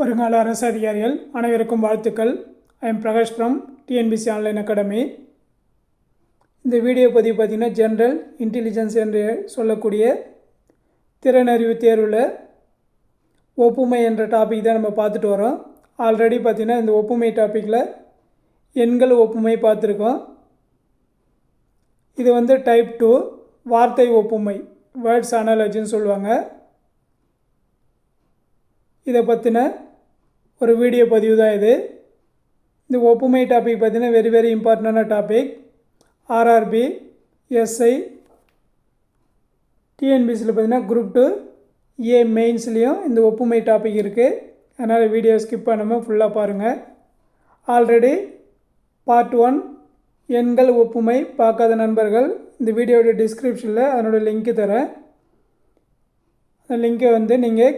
வருங்கால அரசு அதிகாரிகள் அனைவருக்கும் வாழ்த்துக்கள். I am Prakash from TNPSC online academy இந்த வீடியோ பதிவு பார்த்திங்கன்னா ஜென்ரல் இன்டெலிஜென்ஸ் என்று சொல்லக்கூடிய திறனறிவு தேர்வில் ஒப்புமை என்ற டாபிக் தான் நம்ம பார்த்துட்டு வரோம். ஆல்ரெடி பார்த்திங்கன்னா இந்த ஒப்புமை டாப்பிக்கில் எண்கள் ஒப்புமை பார்த்துருக்கோம். இது வந்து டைப் டூ வார்த்தை ஒப்புமை வேர்ட்ஸ் அனாலஜின்னு சொல்லுவாங்க. இதை பற்றின ஒரு வீடியோ பதிவு தான் இது. இந்த ஒப்புமை டாபிக் பார்த்தீங்கன்னா வெரி வெரி இம்பார்ட்டண்டான டாபிக் ஆர்ஆர்பி எஸ்ஐ டிஎன்பிசியில் பார்த்தீங்கன்னா குரூப் டூ ஏ மெயின்ஸ்லேயும் இந்த ஒப்புமை டாபிக் இருக்குது அதனால் வீடியோ ஸ்கிப் பண்ணாமல் ஃபுல்லாக பாருங்கள் ஆல்ரெடி பார்ட் ஒன் எண்கள் ஒப்புமை பார்க்காத நண்பர்கள் இந்த வீடியோட டிஸ்கிரிப்ஷனில் அதனோடய லிங்க்கு தரேன். அந்த லிங்கை வந்து நீங்கள்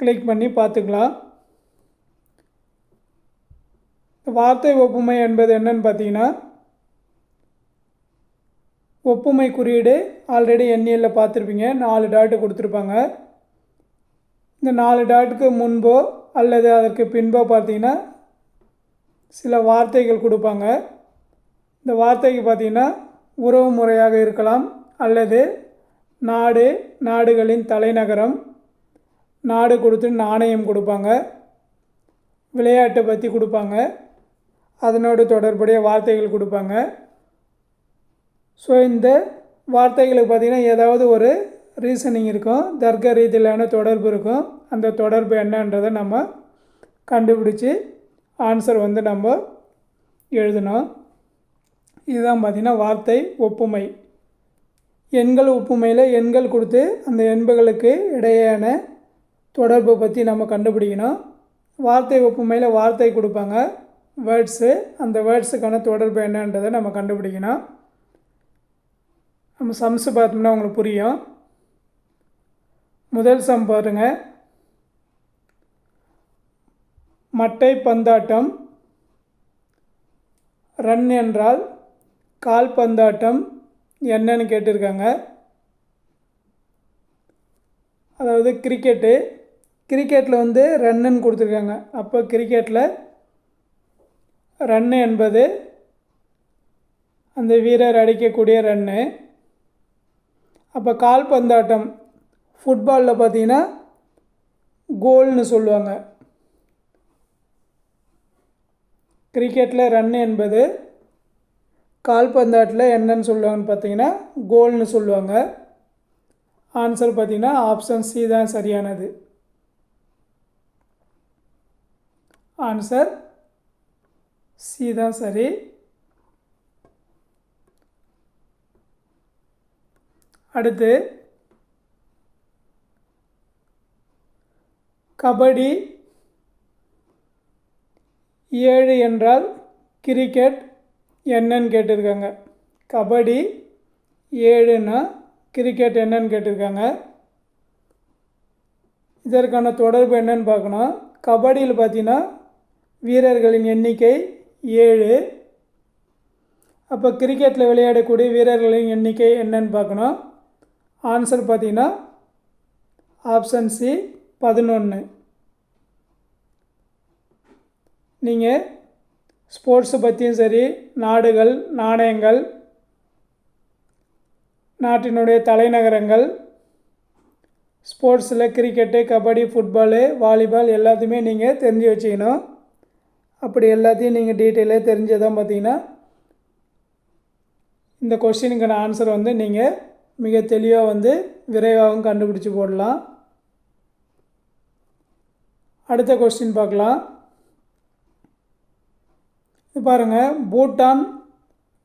கிளிக் பண்ணி பார்த்துக்கலாம். வார்த்தை ஒப்புமை என்பது என்னன்னு பார்த்தீங்கன்னா ஒப்புமை குறியீடு ஆல்ரெடி எண்ணியலில் பார்த்துருப்பீங்க. நாலு டாட்டு கொடுத்துருப்பாங்க. இந்த நாலு டாட்டுக்கு முன்போ அல்லது அதற்கு பின்போ பார்த்தீங்கன்னா சில வார்த்தைகள் கொடுப்பாங்க. இந்த வார்த்தைக்கு பார்த்தீங்கன்னா உறவு முறையாக இருக்கலாம். அல்லது நாடு நாடுகளின் தலைநகரம் நாடு கொடுத்து நாணயம் கொடுப்பாங்க. விளையாட்டை பற்றி கொடுப்பாங்க. அதனோடு தொடர்புடைய வார்த்தைகள் கொடுப்பாங்க. ஸோ இந்த வார்த்தைகளுக்கு பார்த்திங்கன்னா ஏதாவது ஒரு ரீசனிங் இருக்கும். தர்க்க ரீதியிலான தொடர்பு இருக்கும். அந்த தொடர்பு என்னன்றதை நம்ம கண்டுபிடிச்சி ஆன்சர் வந்து நம்ம எழுதணும். இதுதான் பார்த்திங்கன்னா வார்த்தை ஒப்புமை. எண்கள் ஒப்புமையில் எண்கள் கொடுத்து அந்த எண்புகளுக்கு இடையேயான தொடர்பை பற்றி நம்ம கண்டுபிடிக்கணும். வார்த்தை ஒப்புமையில் வார்த்தை கொடுப்பாங்க. வேர்ட்ஸு அந்த வேர்ட்ஸுக்கான தொடர்பு என்னன்றதை நம்ம கண்டுபிடிக்கணும். நம்ம சம்ஸு பார்த்தோம்னா உங்களுக்கு புரியும். முதல் சம் பாருங்க. மட்டை பந்தாட்டம். ரன் என்றால் கால் பந்தாட்டம். என்னன்னு கேட்டிருக்காங்க. அதாவது கிரிக்கெட்டு கிரிக்கெட்டில் வந்து ரன்னுன்னு கொடுத்துருக்காங்க. அப்போ கிரிக்கெட்டில் ரன்னு என்பது அந்த வீரர் அடிக்கக்கூடிய ரன்னு. அப்போ கால்பந்தாட்டம் ஃபுட்பாலில் பார்த்தீங்கன்னா கோல்னு சொல்லுவாங்க. கிரிக்கெட்டில் ரன்னு என்பது கால்பந்தாட்டில் என்னன்னு சொல்லுவாங்கன்னு பார்த்தீங்கன்னா கோல்னு சொல்லுவாங்க. ஆன்சர் பார்த்தீங்கன்னா ஆப்ஷன் சி தான் சரியானது. ஆன்சர் சி தான் சரி. அடுத்து. கபடி ஏழு என்றால் கிரிக்கெட் என்னன்னு கேட்டிருக்காங்க. கபடி ஏழுன்னா கிரிக்கெட் என்னன்னு கேட்டிருக்காங்க. இதற்கான தொடர்பு என்னன்னு பார்க்கணும். கபடியில் பார்த்தீங்கன்னா வீரர்களின் எண்ணிக்கை ஏழு. அப்போ கிரிக்கெட்டில் விளையாடக்கூடிய வீரர்களின் எண்ணிக்கை என்னன்னு பார்க்கணும். ஆன்சர் பார்த்தீங்கன்னா ஆப்ஷன் சி பதினொன்று நீங்கள் ஸ்போர்ட்ஸை பற்றியும் சரி நாடுகள் நாணயங்கள் நாட்டினுடைய தலைநகரங்கள் ஸ்போர்ட்ஸில் கிரிக்கெட்டு கபடி ஃபுட்பாலு வாலிபால் எல்லாத்தையுமே நீங்கள் தெரிஞ்சு வச்சுக்கணும். அப்படி எல்லாத்தையும் நீங்கள் டீட்டெயிலாக தெரிஞ்சதான் பார்த்தீங்கன்னா இந்த கொஸ்டினுக்கான ஆன்சர் வந்து நீங்கள் மிக தெளிவாக வந்து விரைவாகவும் கண்டுபிடிச்சி போடலாம். அடுத்த கொஸ்டின் பார்க்கலாம். பாருங்கள் பூட்டான்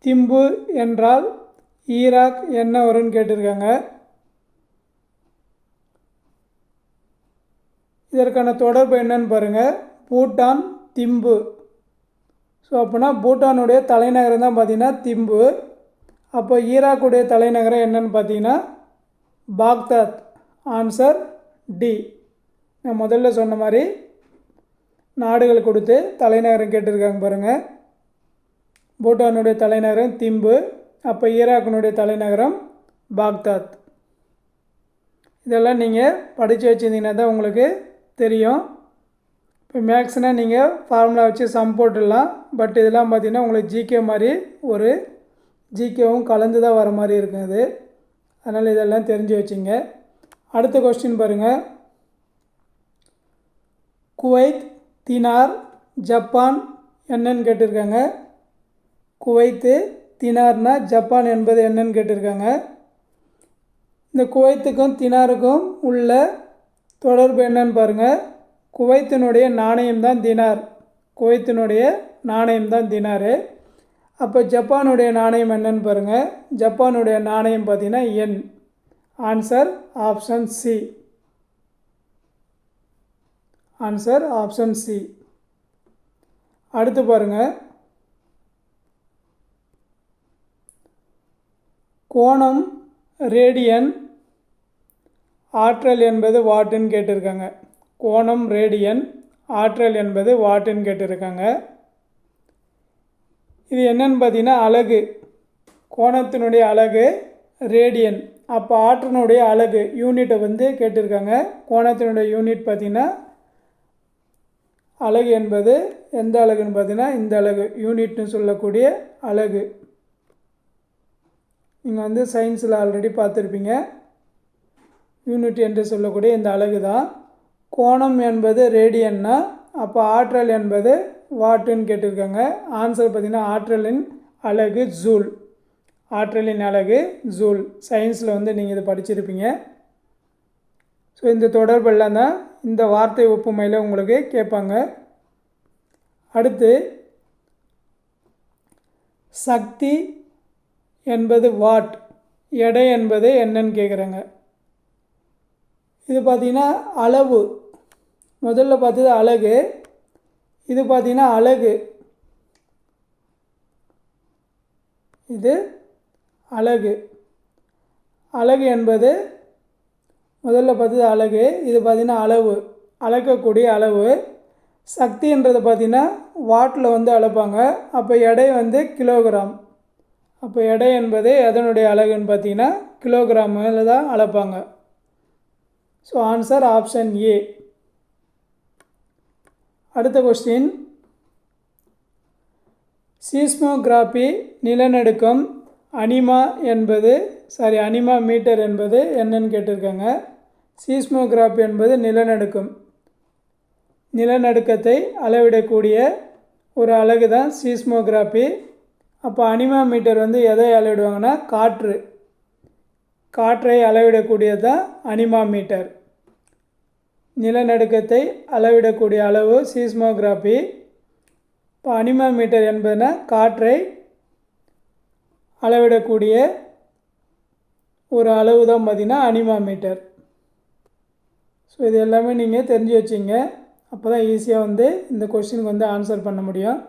திம்பு என்றால் ஈராக் என்ன வரும்னு கேட்டிருக்காங்க. இதற்கான தொடர்பு என்னன்னு பாருங்கள் பூட்டான் திம்பு. ஸோ அப்போனா பூட்டானுடைய தலைநகரம் தான் பார்த்திங்கன்னா திம்பு. அப்போ ஈராக்குடைய தலைநகரம் என்னன்னு பார்த்தீங்கன்னா பாக்தாத். ஆன்சர் டி நான் முதல்ல சொன்ன மாதிரி நாடுகள் கொடுத்து தலைநகரம் கேட்டிருக்காங்க பாருங்கள் பூட்டானுடைய தலைநகரம் திம்பு. அப்போ ஈராக்கினுடைய தலைநகரம் பாக்தாத். இதெல்லாம் நீங்கள் படித்து வச்சுருந்தீங்கன்னா தான் உங்களுக்கு தெரியும். இப்போ மேக்ஸ்னால் நீங்கள் ஃபார்முலா வச்சு சம் போட்டுடலாம். பட் இதெல்லாம் பார்த்தீங்கன்னா உங்களுக்கு ஜிகே மாதிரி ஒரு ஜிகேவும் கலந்து தான் வர மாதிரி இருக்கும் அது அதனால் இதெல்லாம் தெரிஞ்சு வச்சுங்க. அடுத்த கொஸ்டின் பாருங்கள் குவைத் தினார் ஜப்பான் என்னன்னு கேட்டிருக்காங்க. குவைத்து தினார்னா ஜப்பான் என்பது என்னன்னு கேட்டிருக்காங்க. இந்த குவைத்துக்கும் தினாருக்கும் உள்ள தொடர்பு என்னன்னு பாருங்கள் குவைத்தினுடைய நாணயம் தான் தினார். குவைத்தினுடைய நாணயம் தான் தினாரு. அப்போ ஜப்பானுடைய நாணயம் என்னன்னு பாருங்கள் ஜப்பானுடைய நாணயம் பார்த்திங்கன்னா என். Answer option C answer option C அடுத்து பாருங்கள் கோணம் ரேடியன் ஆற்றல் என்பது வாட்டுன்னு கேட்டிருக்காங்க. கோணம் ரேடியன் ஆற்றல் என்பது வாட்டுன்னு கேட்டிருக்காங்க. இது என்னன்னு பார்த்தீங்கன்னா அழகு கோணத்தினுடைய அழகு ரேடியன். அப்போ ஆற்றனுடைய அழகு யூனிட்டை வந்து கேட்டிருக்காங்க. கோணத்தினுடைய யூனிட் பார்த்திங்கன்னா அழகு என்பது எந்த அழகுன்னு பார்த்தீங்கன்னா இந்த அழகு யூனிட்னு சொல்லக்கூடிய அழகு நீங்கள் வந்து சயின்ஸில் ஆல்ரெடி பார்த்துருப்பீங்க. யூனிட் என்று சொல்லக்கூடிய இந்த அழகு தான் கோணம் என்பது ரேடியன்னா அப்போ ஆற்றல் என்பது வாட்டுன்னு கேட்டிருக்காங்க. ஆன்சர் பார்த்திங்கன்னா ஆற்றலின் அழகு ஜூல். ஆற்றலின் அழகு ஜூல். சயின்ஸில் வந்து நீங்கள் இதை படிச்சிருப்பீங்க. ஸோ இந்த தொடர்பெல்லாம் தான் இந்த வார்த்தை ஒப்புமையில் உங்களுக்கு கேட்பாங்க. அடுத்து சக்தி என்பது வாட் எடை என்பது என்னன்னு கேட்குறாங்க. இது பார்த்திங்கன்னா அளவு. முதல்ல பார்த்தது அலகு இது பார்த்திங்கன்னா அலகு இது அலகு அலகு என்பது முதல்ல பார்த்தது அலகு இது பார்த்திங்கன்னா அளவு அளக்கக்கூடிய அளவு. சக்தின்றது பார்த்திங்கன்னா வாட்டில் வந்து அளப்பாங்க. அப்போ எடை வந்து கிலோகிராம். அப்போ எடை என்பது எதனுடைய அலகுன்னு பார்த்தீங்கன்னா கிலோகிராமில் தான் அளப்பாங்க. ஸோ ஆன்சர் ஆப்ஷன் ஏ அடுத்த கொஸ்டின் சீஸ்மோகிராபி நிலநடுக்கம் அனிமா என்பது சாரி அனிமா மீட்டர் என்பது என்னன்னு கேட்டிருக்காங்க. சீஸ்மோகிராபி என்பது நிலநடுக்கம். நிலநடுக்கத்தை அளவிடக்கூடிய ஒரு அலகு தான் சீஸ்மோகிராபி அப்போ அனிமா மீட்டர் வந்து எதை அளவிடுவாங்கன்னா காற்று. காற்றை அளவிடக்கூடியது தான் அனிமா மீட்டர் நிலநடுக்கத்தை அளவிடக்கூடிய அளவு சீஸ்மோகிராஃபி இப்போ அனிமா மீட்டர் என்பதுனா காற்றை அளவிடக்கூடிய ஒரு அளவு தான் பார்த்திங்கன்னா அனிமா மீட்டர் ஸோ இது எல்லாமே நீங்கள் தெரிஞ்சு வச்சிங்க. அப்போ தான் ஈஸியாக வந்து இந்த கொஷினுக்கு வந்து ஆன்சர் பண்ண முடியும்.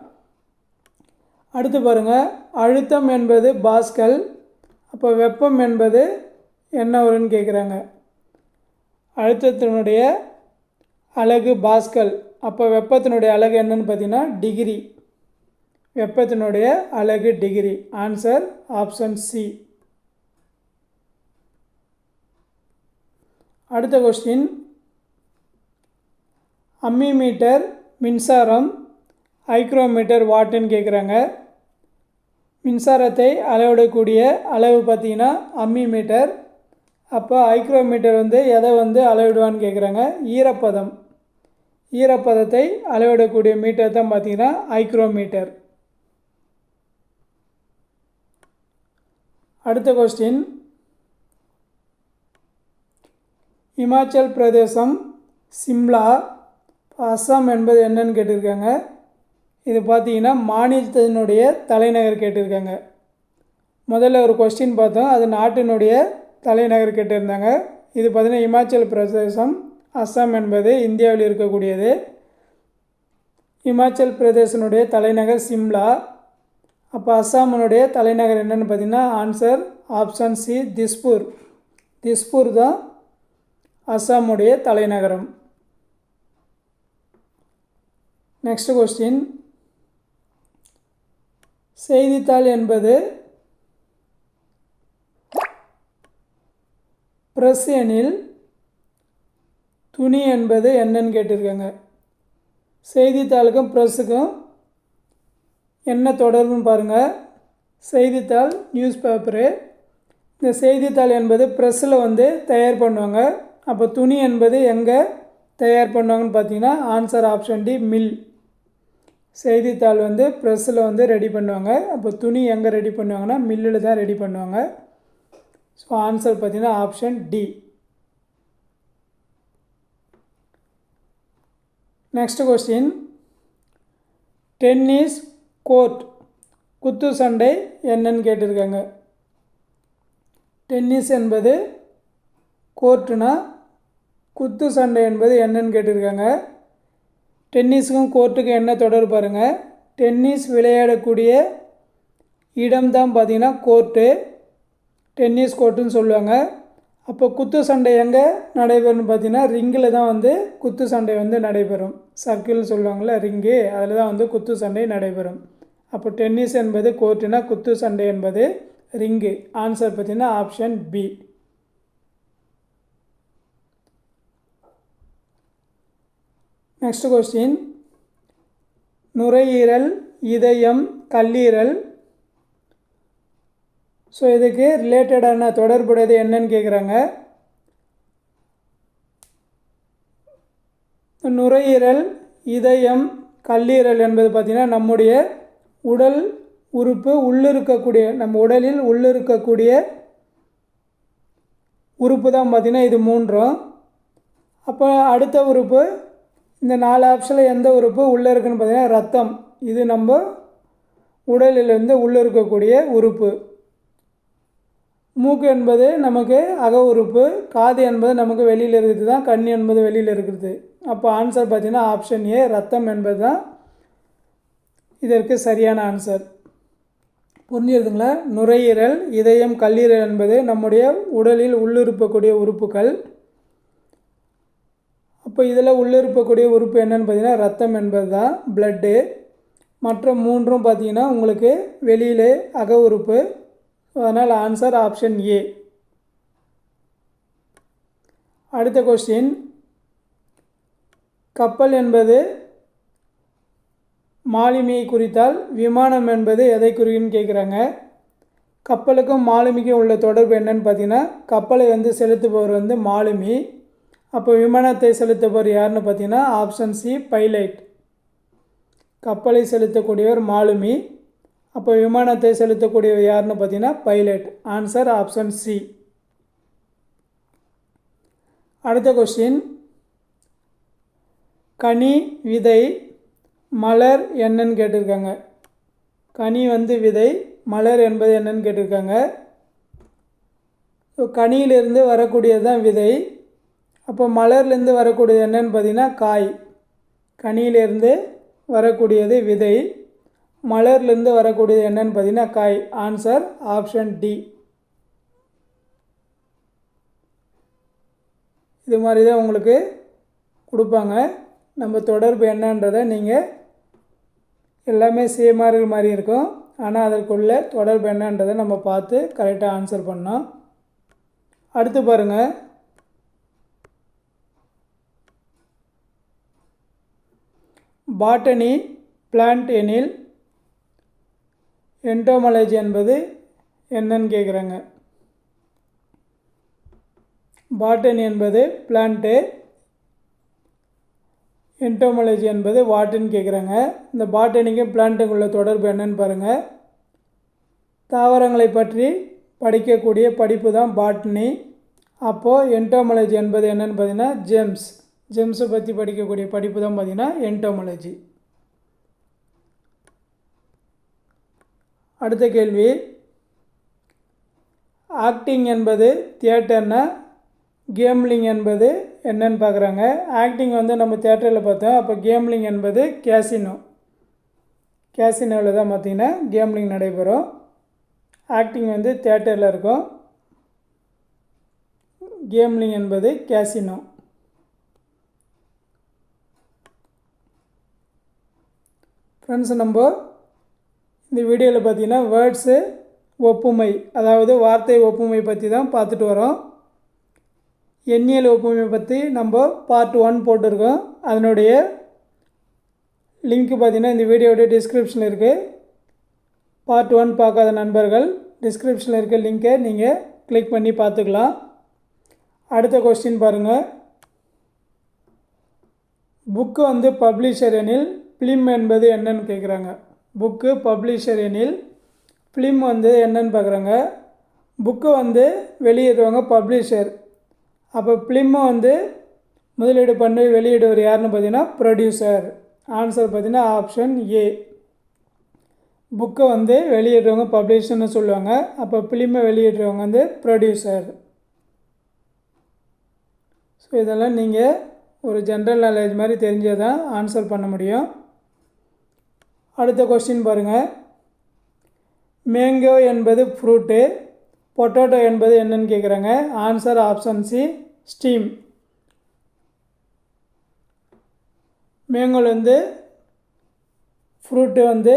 அடுத்து பாருங்கள் அழுத்தம் என்பது பாஸ்கல் அப்போ வெப்பம் என்பது என்ன வரும்னு கேட்குறாங்க அழுத்தத்தினுடைய அலகு பாஸ்கல். அப்போ வெப்பத்தினுடைய அலகு என்னன்னு பார்த்தீங்கன்னா டிகிரி வெப்பத்தினுடைய அலகு டிகிரி ஆன்சர் ஆப்ஷன் சி அடுத்த கொஸ்டின் அம்மி மீட்டர் மின்சாரம் ஐக்ரோமீட்டர் வாட்டுன்னு கேட்குறாங்க மின்சாரத்தை அளவிடக்கூடிய அளவு பார்த்திங்கன்னா அம்மி மீட்டர் அப்போ ஐக்ரோமீட்டர் வந்து எதை வந்து அளவிடுவான்னு கேட்குறாங்க ஈரப்பதம். ஈரப்பதத்தை அளவிடக்கூடிய மீட்டர் தான் பார்த்திங்கன்னா ஐக்ரோமீட்டர் அடுத்த கொஸ்டின் இமாச்சல் பிரதேசம் சிம்லா அஸ்ஸாம் என்பது என்னன்னு கேட்டிருக்காங்க. இது பார்த்தீங்கன்னா மாநிலத்தினுடைய தலைநகர் கேட்டிருக்காங்க. முதல்ல ஒரு கொஸ்டின் பார்த்தோம். அது நாட்டினுடைய தலைநகர் கேட்டிருந்தாங்க. இது பார்த்திங்கன்னா இமாச்சல் பிரதேசம் அஸ்ஸாம் என்பது இந்தியாவில் இருக்கக்கூடியது. இமாச்சல் பிரதேசனுடைய தலைநகர் சிம்லா. அப்போ அசாமினுடைய தலைநகர் என்னென்னு பார்த்தீங்கன்னா answer option C Dispur. Dispur தான் அஸ்ஸாமுடைய தலைநகரம். நெக்ஸ்ட் கொஸ்டின் செய்தித்தாள் என்பது பிரஸ் எனில் துணி என்பது என்னன்னு கேட்டிருக்காங்க. செய்தித்தாளுக்கும் ப்ரெஸ்ஸுக்கும் என்ன தொடர்புன்னு பாருங்கள் செய்தித்தாள் நியூஸ் பேப்பரு. இந்த செய்தித்தாள் என்பது ப்ரெஸ்ஸில் வந்து தயார் பண்ணுவாங்க. அப்போ துணி என்பது எங்கே தயார் பண்ணுவாங்கன்னு பார்த்தீங்கன்னா ஆன்சர் ஆப்ஷன் டி மில் செய்தித்தாள் வந்து ப்ரெஸ்ஸில் வந்து ரெடி பண்ணுவாங்க. அப்போ துணி எங்கே ரெடி பண்ணுவாங்கன்னா மில்லில் தான் ரெடி பண்ணுவாங்க. ஸோ ஆன்சர் பார்த்திங்கன்னா option D next question tennis court குத்து சண்டை என்னன்னு கேட்டிருக்காங்க. டென்னிஸ் என்பது கோர்ட்டுனா குத்து சண்டை என்பது என்னன்னு கேட்டிருக்காங்க. டென்னிஸுக்கும் கோர்ட்டுக்கும் என்ன தொடர்பு பாருங்கள் டென்னிஸ் விளையாடக்கூடிய இடம் தான் பார்த்திங்கன்னா கோர்ட்டு டென்னிஸ் கோர்ட்டுன்னு சொல்லுவாங்க. அப்போ குத்து சண்டை எங்கே நடைபெறும்னு பார்த்தீங்கன்னா ரிங்கில் தான் வந்து குத்து சண்டை வந்து நடைபெறும். சர்க்கிள் சொல்லுவாங்கள்ல ரிங்கு அதில் தான் வந்து குத்து சண்டை நடைபெறும். அப்போ டென்னிஸ் என்பது கோர்ட்டுனா குத்து சண்டை என்பது ரிங்கு. ஆன்சர் பார்த்தீங்கன்னா ஆப்ஷன் பி நெக்ஸ்ட் கொஸ்டின் நுரையீரல் இதயம் கல்லீரல். ஸோ இதுக்கு ரிலேட்டடான தொடர்புடையது என்னன்னு கேட்குறாங்க. நுரையீரல் இதயம் கல்லீரல் என்பது பார்த்திங்கன்னா நம்முடைய உடல் உறுப்பு உள்ளிருக்கக்கூடிய நம்ம உடலில் உள்ளிருக்கக்கூடிய உறுப்பு தான் பார்த்திங்கன்னா இது மூன்றும். அப்போ அடுத்த உறுப்பு இந்த நாலு ஆப்ஷனில் எந்த உறுப்பு உள்ளே இருக்குன்னு பார்த்தீங்கன்னா ரத்தம். இது நம்ம உடலிலிருந்து உள்ளே இருக்கக்கூடிய உறுப்பு. மூக்கு என்பது நமக்கு அக உறுப்பு காது என்பது நமக்கு வெளியில் இருக்கிறது தான் கண் என்பது வெளியில் இருக்கிறது அப்போ ஆன்சர் பார்த்திங்கன்னா ஆப்ஷன் ஏ ரத்தம் என்பது தான் இதற்கு சரியான ஆன்சர் புரிஞ்சிருதுங்களா? நுரையீரல் இதயம் கல்லீரல் என்பது நம்முடைய உடலில் உள்ளிருப்பக்கூடிய உறுப்புகள். அப்போ இதில் உள்ளிருப்பக்கூடிய உறுப்பு என்னென்னு பார்த்தீங்கன்னா ரத்தம் என்பது தான் பிளட்டு மற்ற மூன்றும் பார்த்தீங்கன்னா உங்களுக்கு வெளியிலே அக உறுப்பு அதனால் ஆன்சர் ஆப்ஷன் ஏ அடுத்த கொஸ்டின் கப்பல் என்பது மாலுமியை குறித்தால் விமானம் என்பது எதை குறிக்குன்னு கேட்குறாங்க? கப்பலுக்கும் மாலுமிக்கும் உள்ள தொடர்பு என்னன்னு பார்த்தீங்கன்னா கப்பலை வந்து செலுத்துபவர் வந்து மாலுமி. அப்போ விமானத்தை செலுத்துபவர் யாருன்னு பார்த்தீங்கன்னா ஆப்ஷன் சி பைலைட் கப்பலை செலுத்தக்கூடியவர் மாலுமி. அப்போ விமானத்தை செலுத்தக்கூடியவர் யாருன்னு பார்த்தீங்கன்னா பைலட் ஆன்சர் ஆப்ஷன் சி அடுத்த கொஸ்டின் கனி விதை மலர் என்னன்னு கேட்டிருக்காங்க. கனி வந்து விதை மலர் என்பது என்னன்னு கேட்டிருக்காங்க. கனியிலிருந்து வரக்கூடியது தான் விதை. அப்போ மலர்லேருந்து வரக்கூடியது என்னன்னு பார்த்தீங்கன்னா காய். கனியிலிருந்து வரக்கூடியது விதை. மலர்லேருந்து வரக்கூடியது என்னன்னு பார்த்தீங்கன்னா காய் ஆன்சர் ஆப்ஷன் டி இது மாதிரி தான் உங்களுக்கு கொடுப்பாங்க. நம்ம தொடர்பு என்னன்றதை நீங்கள் எல்லாமே சேமாக இருக்கிற மாதிரி இருக்கும். ஆனால் அதற்குள்ளே தொடர்பு என்னன்றதை நம்ம பார்த்து கரெக்டாக ஆன்சர் பண்ணோம் அடுத்து பாருங்கள் பாட்டனி பிளான்ட் எனில் என்டோமாலஜி என்பது என்னன்னு கேட்குறாங்க பாட்டனி என்பது பிளான்ட்டு என்டோமாலஜி என்பது வாட்டுன்னு கேட்குறாங்க இந்த பாட்டனிக்கும் பிளான்ட்டுக்கும் உள்ள தொடர்பு என்னன்னு பாருங்கள் தாவரங்களை பற்றி படிக்கக்கூடிய படிப்பு தான் பாட்னி அப்போது என்டோமாலஜி என்பது என்னென்னு பார்த்தீங்கன்னா ஜெம்ஸ் ஜெம்ஸை பற்றி படிக்கக்கூடிய படிப்பு தான் பார்த்திங்கன்னா என்டோமாலஜி அடுத்த கேள்வி. ஆக்டிங் என்பது தியேட்டர்னா கேம்லிங் என்பது என்னன்னு பார்க்குறாங்க. ஆக்டிங் வந்து நம்ம தேட்டரில் பார்த்தோம். அப்போ கேம்லிங் என்பது கேசினோ கேசினோவில் தான் பார்த்திங்கன்னா கேம்லிங் நடைபெறும். ஆக்டிங் வந்து தேட்டரில் இருக்கும். கேம்லிங் என்பது கேசினோ ஃப்ரெண்ட்ஸ் நம்ம இந்த வீடியோவில் பார்த்தீங்கன்னா வேர்ட்ஸு ஒப்புமை அதாவது வார்த்தை ஒப்புமை பற்றி தான் பார்த்துட்டு வரோம். எண்ணியல் ஒப்புமை பற்றி நம்ம பார்ட் ஒன் போட்டிருக்கோம். அதனுடைய லிங்க் பார்த்தீங்கன்னா இந்த வீடியோடைய டிஸ்கிரிப்ஷனில் இருக்குது பார்ட் ஒன் பார்க்காத நண்பர்கள் டிஸ்கிரிப்ஷனில் இருக்க லிங்கை நீங்கள் கிளிக் பண்ணி பார்த்துக்கலாம் அடுத்த கொஸ்டின் பாருங்கள் புக்கு வந்து பப்ளிஷர் எனில் ஃபிலிம் என்பது என்னன்னு கேட்குறாங்க புக்கு பப்ளிஷர் எனில் ஃபிலிம் வந்து என்னன்னு பார்க்குறாங்க புக்கு வந்து வெளியிடுறவங்க பப்ளிஷர். அப்போ ஃபிலிமை வந்து முதலீடு பண்ணி வெளியிடுவர் யாருன்னு பார்த்தீங்கன்னா ப்ரொடியூசர் ஆன்சர் பார்த்தீங்கன்னா ஆப்ஷன் ஏ புக்கை வந்து வெளியிடுறவங்க பப்ளிஷர்னு சொல்லுவாங்க. அப்போ ஃபிலிமை வெளியிடுறவங்க வந்து ப்ரொடியூசர் ஸோ இதெல்லாம் நீங்கள் ஒரு ஜென்ரல் நாலேஜ் மாதிரி தெரிஞ்சால் தான் ஆன்சர் பண்ண முடியும். அடுத்த கொஸ்டின் பாருங்கள் மேங்கோ என்பது ஃப்ரூட்டு பொட்டேட்டோ என்பது என்னன்னு கேட்குறாங்க ஆன்சர் ஆப்ஷன் சி ஸ்டீம் மேங்கோல் வந்து ஃப்ரூட்டு வந்து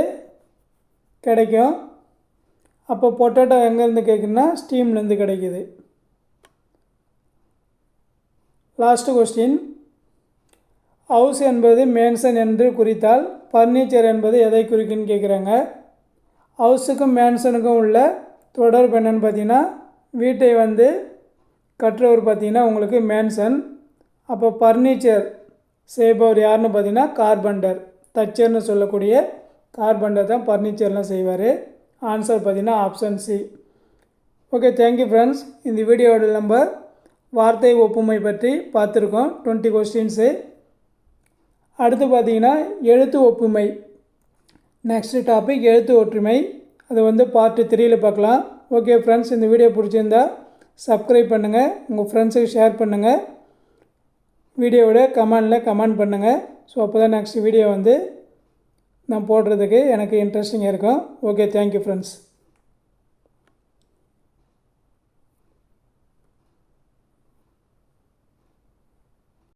கிடைக்கும். அப்போ பொட்டேட்டோ எங்கேருந்து கேட்குன்னா ஸ்டீம்லேருந்து கிடைக்குது. லாஸ்ட் கொஸ்டின் ஹவுஸ் என்பது மேன்சன் என்று குறித்தால் ஃபர்னிச்சர் என்பது எதை குறிக்குன்னு கேட்குறாங்க ஹவுஸுக்கும் மேன்சனுக்கும் உள்ள தொடர்பு என்னென்னு பார்த்தீங்கன்னா வீட்டை வந்து கட்டுறவர் பார்த்தீங்கன்னா உங்களுக்கு மேன்சன் அப்போ ஃபர்னிச்சர் செய்பவர் யாருன்னு பார்த்தீங்கன்னா கார்பண்டர். தச்சர்னு சொல்லக்கூடிய கார்பண்டர் தான் ஃபர்னிச்சர்லாம் செய்வார். ஆன்சர் பார்த்தீங்கன்னா option C okay thank you friends இந்த வீடியோவோட நம்ம வார்த்தை ஒப்புமை பற்றி பார்த்துருக்கோம். டுவெண்ட்டி கொஸ்டின்ஸு அடுத்து பார்த்தீங்கன்னா எழுத்து ஒப்புமை. நெக்ஸ்ட் டாபிக் எழுத்து ஒற்றுமை. அது வந்து பார்ட்டு த்ரீயில் பார்க்கலாம். ஓகே ஃப்ரெண்ட்ஸ் இந்த வீடியோ பிடிச்சிருந்தா சப்ஸ்கிரைப் பண்ணுங்கள் உங்கள் ஃப்ரெண்ட்ஸுக்கு ஷேர் பண்ணுங்கள் வீடியோவோட கமெண்டில் கமெண்ட் பண்ணுங்கள் ஸோ அப்போ தான் நெக்ஸ்ட் வீடியோ வந்து நான் போடுறதுக்கு எனக்கு இன்ட்ரெஸ்டிங்காக இருக்கும். Okay thank you friends